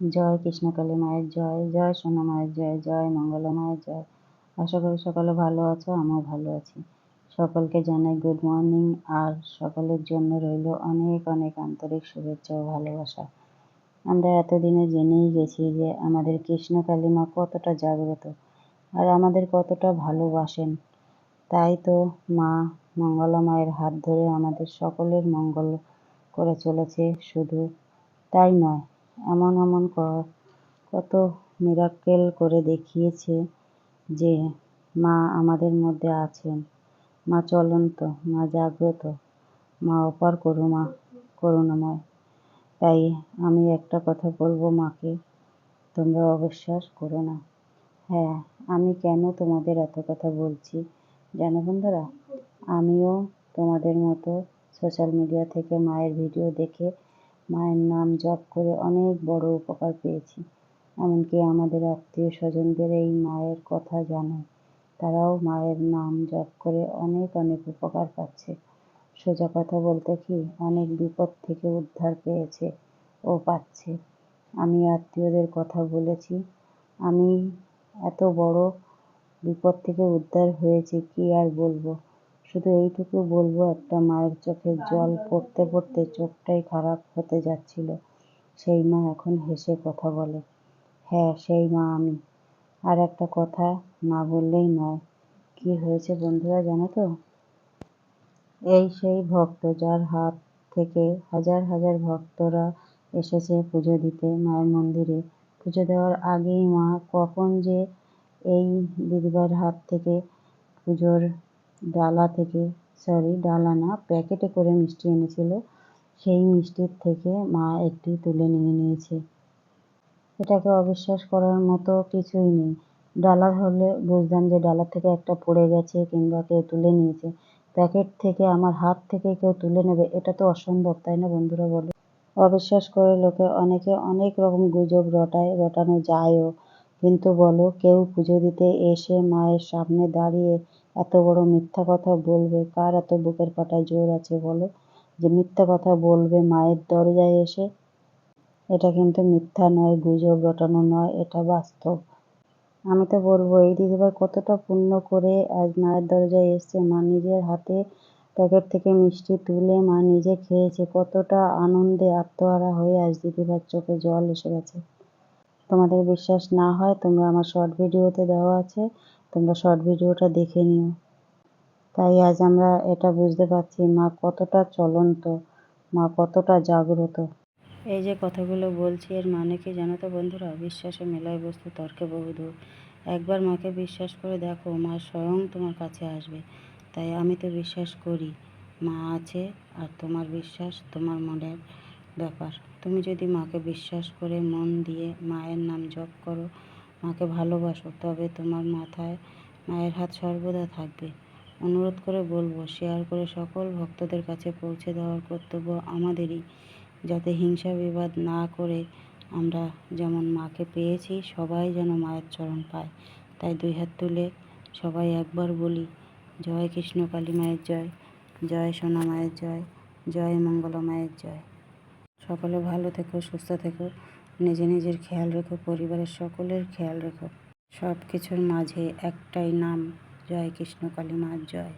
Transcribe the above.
জয় কৃষ্ণকালী মায়ের জয় জয় সোনা মায়ের জয় জয় মঙ্গলা মায়ের জয়। আশা করি সকলে ভালো আছো, আমিও ভালো আছি। সকলকে জানাই গুড মর্নিং আর সকলের জন্য রইল অনেক অনেক আন্তরিক শুভেচ্ছা ও ভালোবাসা। আমরা এতদিনে জেনেই গেছি যে আমাদের কৃষ্ণকালী মা কতটা জাগ্রত, আর আমাদের কতটা ভালোবাসেন। তাই তো মা মঙ্গলা মায়ের হাত ধরে আমাদের সকলের মঙ্গল করে চলেছে, শুধু তাই নয় এমন এমন ক কত মিরাক্কেল করে দেখিয়েছে যে মা আমাদের মধ্যে আছেন। মা চলন্ত, মা জাগ্রত, মা অপার করুণা করুণাময়। তাই আমি একটা কথা বলব মাকে, তোমরা অবিশ্বাস করো না। হ্যাঁ আমি কেন তোমাদের এত কথা বলছি জানো বন্ধুরা? আমিও তোমাদের মতো সোশ্যাল মিডিয়া থেকে মায়ের ভিডিও দেখে মায়ের নাম জপ করে অনেক বড় উপকার পেয়েছি। এমনকি আমাদের আত্মীয় স্বজনদের এই মায়ের কথা জানে তারাও মায়ের নাম জপ করে অনেক অনেক উপকার পাচ্ছে। সোজা কথা বলতে কি, অনেক বিপদ থেকে উদ্ধার পেয়েছে ও পাচ্ছে। আমি আত্মীয়দের কথা বলেছি, আমি এত বড় বিপদ থেকে উদ্ধার হয়েছে কি আর বলব? শুধু এইটুকু বলব, একটা মায়ের চোখের জল পড়তে পড়তে চোখটাই খারাপ হতে যাচ্ছিল। সেই মা এখন হেসে কথা বলে হ্যাঁ সেই মা আমি। আর একটা কথা না বললেই নয়। কি হয়েছে বন্ধুরা, জানো তো? এই সেই ভক্ত যার হাত থেকে হাজার হাজার ভক্তরা এসেছে পুজো দিতে মায়ের মন্দিরে। পুজো দেওয়ার আগেই মা কখন যে এই দিদিভাইয়ের হাত থেকে পুজোর ডালা থেকে সরি ডালা না, প্যাকেটে করে মিষ্টি এনেছিল। সেই মিষ্টির থেকে মা একটি তুলে নিয়ে নিয়েছে। এটাকে অবিশ্বাস করার মতো কিছুই নেই। ডালা হলে বুঝতাম যে ডালা থেকে একটা পড়ে গেছে কিংবা কেউ তুলে নিয়েছে। প্যাকেট থেকে, আমার হাত থেকে কেউ তুলে নেবে, এটা তো অসম্ভব, তাই না বন্ধুরা বলো? অবিশ্বাস করে লোকে অনেকে অনেক রকম গুজব রটায়, রটানো যায়ও। কিন্তু বলো, কেউ পুজো দিতে এসে মায়ের সামনে দাঁড়িয়ে এত বড় মিথ্যা কথা বলবে? কার এত বুকের পাটায় জোর আছে বলো? যে মিথ্যা কথা বলবে মায়ের দরজায় এসে? এটা কিন্তু মিথ্যা নয়, গুজব রটানো নয়, এটা বাস্তব। আমি তো বলব, এই দিদিভাই কতটা পুণ্য করে আজ মায়ের দরজায় এসছে। মা নিজের হাতে প্যাকেট থেকে মিষ্টি তুলে মা নিজে খেয়েছে। কতটা আনন্দে আত্মহারা হয়ে আজ দিদিভাইয়ের চোখে জল এসে গেছে। তোমাদের বিশ্বাস না হয় তোমরা আমার শর্ট ভিডিওতে দেওয়া আছে। তোমরা শর্ট ভিডিওটা দেখে নিও। তাই আজ আমরা এটা বুঝতে পারছি, মা কতটা চলন্ত, মা কতটা জাগ্রত। এই যে কথাগুলো বলছি, এর মানে কি জানো তো বন্ধুরা? বিশ্বাসে মেলায় বস্তু, তর্কে বহুদূর একবার মাকে বিশ্বাস করে দেখো, মা স্বয়ং তোমার কাছে আসবে। তাই আমি তো বিশ্বাস করি, মা আছে আর তোমার বিশ্বাস তোমার মনের ব্যাপার। তুমি যদি মাকে বিশ্বাস করে মন দিয়ে মায়ের নাম জপ করো মাকে ভালোবাসো, তবে তোমার মাথায় মায়ের হাত সর্বদা থাকবে। অনুরোধ করে বলব, শেয়ার করে সকল ভক্তদের কাছে পৌঁছে দেওয়ার কর্তব্য আমাদেরই। যাতে হিংসা বিবাদ না করে আমরা যেমন মাকে পেয়েছি, সবাই যেন মায়ের চরণ পায়। তাই দুই হাত তুলে সবাই একবার বলি, জয় কৃষ্ণ কালী মায়ের জয় জয় সোনা মায়ের জয় জয় মঙ্গলা মায়ের জয়। সকলে ভালো থেকো, সুস্থ থেকো। নিজে নিজের খেয়াল রেখো, পরিবারের সকলের খেয়াল রেখো। সব কিছুর মাঝে একটাই নাম, জয় কৃষ্ণ কালী মার জয়।